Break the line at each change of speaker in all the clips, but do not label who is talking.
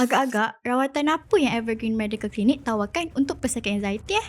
Agak-agak, rawatan apa yang Evergreen Medical Clinic tawarkan untuk pesakit anxiety eh?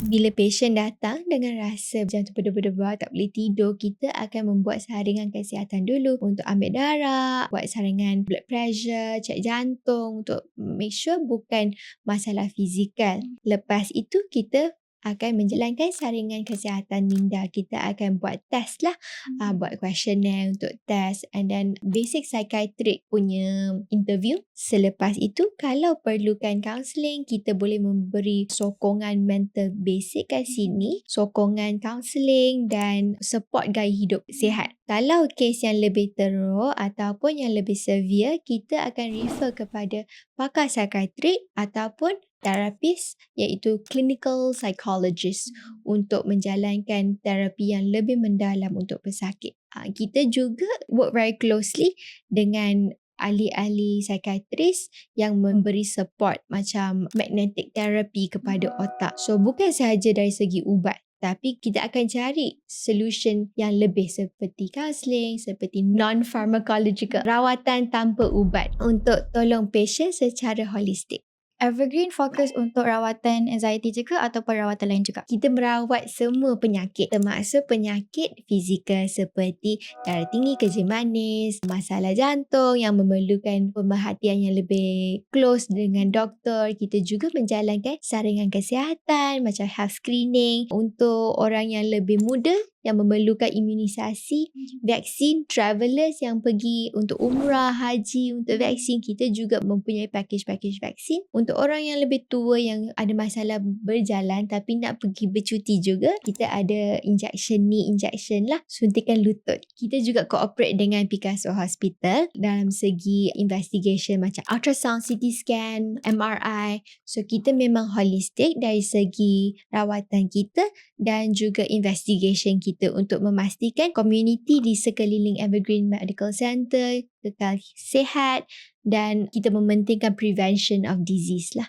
Bila pasien datang dengan rasa jantung berdebar-debar, tak boleh tidur, kita akan membuat saringan kesihatan dulu untuk ambil darah, buat saringan blood pressure, cek jantung untuk make sure bukan masalah fizikal. Lepas itu kita akan menjalankan saringan kesihatan minda. Kita akan buat test lah. Hmm. Uh, buat questionnaire untuk test and then basic psychiatric punya interview. Selepas itu, kalau perlukan counselling, kita boleh memberi sokongan mental basic kat sini. Sokongan counselling dan support gaya hidup sihat. Kalau kes yang lebih teruk ataupun yang lebih severe, kita akan refer kepada pakar psikiatrik ataupun terapis iaitu clinical psychologist untuk menjalankan terapi yang lebih mendalam untuk pesakit. Ha, kita juga work very closely dengan ahli-ahli psikiatris yang memberi support macam magnetic therapy kepada otak. So bukan sahaja dari segi ubat tapi kita akan cari solution yang lebih seperti counselling, seperti non-pharmacological rawatan tanpa ubat untuk tolong pasien secara holistik.
Evergreen fokus untuk rawatan anxiety juga atau perawatan lain juga?
Kita merawat semua penyakit termasuk penyakit fizikal seperti darah tinggi, kerja manis, masalah jantung yang memerlukan pemerhatian yang lebih close dengan doktor. Kita juga menjalankan saringan kesihatan macam health screening untuk orang yang lebih muda yang memerlukan imunisasi, hmm. vaksin, travelers yang pergi untuk umrah, haji, untuk vaksin. Kita juga mempunyai package-package vaksin. Untuk orang yang lebih tua yang ada masalah berjalan tapi nak pergi bercuti juga, kita ada injection knee injection lah, suntikan lutut. Kita juga cooperate dengan Picasso Hospital dalam segi investigation macam ultrasound, CT scan, MRI. So kita memang holistik dari segi rawatan kita dan juga investigation kita kita untuk memastikan community di sekeliling Evergreen Medical Center kekal sihat dan kita mementingkan prevention of disease lah.